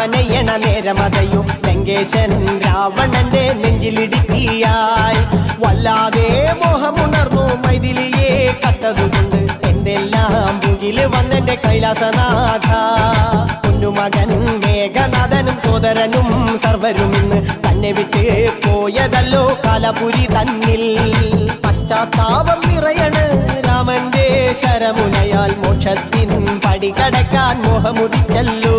രാമനയണ നേരമതയോ ലങ്കേശനും രാവണന്റെ നെഞ്ചിലിടുക്കിയായി. വല്ലാതെ മോഹമുണർന്നു മൈഥിലിയെ കട്ടതുകൊണ്ട് എന്തെല്ലാം മുകിൽ വന്നെന്റെ കൈലാസനാഥ. കുഞ്ഞുമകൻ മേഘനാഥനും സോദരനും സർവരും ഇന്ന് തന്നെ വിട്ട് പോയതല്ലോ കാലപുരി തന്നിൽ. പശ്ചാത്താപം നിറയണ് രാമന്റെ ശരമുനയാൽ മോക്ഷത്തിൻ പടികടക്കാൻ മോഹമുദിച്ചല്ലോ.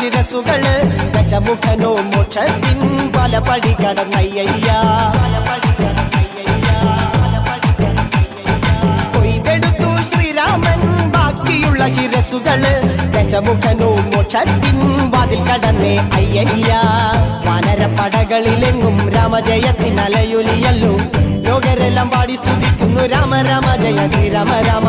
ശിരസുകൾ ദശമുഖനോ മോക്ഷത്തിൻ പല പടി കടന്നയ്യ കൊയ്തെടുത്തു ശ്രീരാമൻ ബാക്കിയുള്ള ശിരസുകൾ ദശമുഖനോ മോക്ഷത്തിൻ വാതിൽ കടന്നേ അയ്യയ്യ. വാനരപ്പടകളിലെങ്ങും രാമജയത്തിൻ അലയൊലിയല്ലോ. ലോകരെല്ലാം പാടി സ്തുതിക്കുന്നു രാമ രാമ ജയ ശ്രീരാമ രാമ.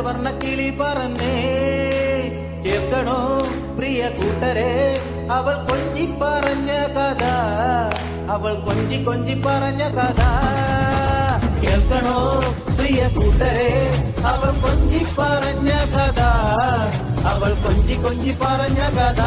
പഞ്ചവർണ കിളി പറഞ്ഞേ കേൾക്കണോ പ്രിയ കൂട്ടരെ? അവൾ കൊഞ്ചി പറഞ്ഞ കഥ അവൾ കൊഞ്ചി കൊഞ്ചി പറഞ്ഞ കഥ. കേൾക്കണോ പ്രിയ കൂട്ടരെ? അവൾ കൊഞ്ചി പറഞ്ഞ കഥ അവൾ കൊഞ്ചി കൊഞ്ചി പറഞ്ഞ കഥ.